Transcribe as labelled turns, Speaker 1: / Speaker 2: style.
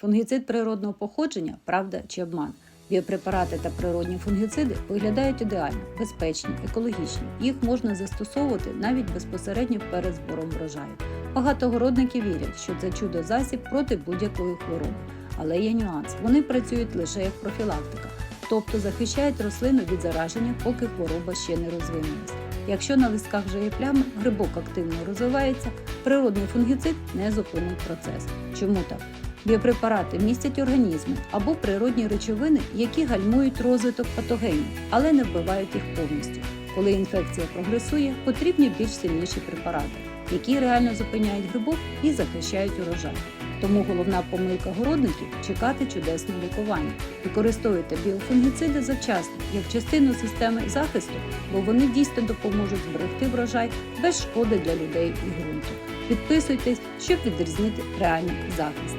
Speaker 1: Фунгіцид природного походження правда чи обман. Біопрепарати та природні фунгіциди виглядають ідеально, безпечні, екологічні. Їх можна застосовувати навіть безпосередньо перед збором врожаю. Багато городників вірять, що це чудо засіб проти будь-якої хвороби. Але є нюанс: вони працюють лише як профілактика, тобто захищають рослину від зараження, поки хвороба ще не розвинулась. Якщо на листках вже є плями, грибок активно розвивається, природний фунгіцид не зупинить процес. Чому так? Біопрепарати містять організми або природні речовини, які гальмують розвиток патогенів, але не вбивають їх повністю. Коли інфекція прогресує, потрібні більш сильніші препарати, які реально зупиняють грибок і захищають урожай. Тому головна помилка городників чекати чудесного лікування. Використовуйте біофунгіциди завчасно як частину системи захисту, бо вони дійсно допоможуть зберегти врожай без шкоди для людей і ґрунту. Підписуйтесь, щоб відрізнити реальний захист.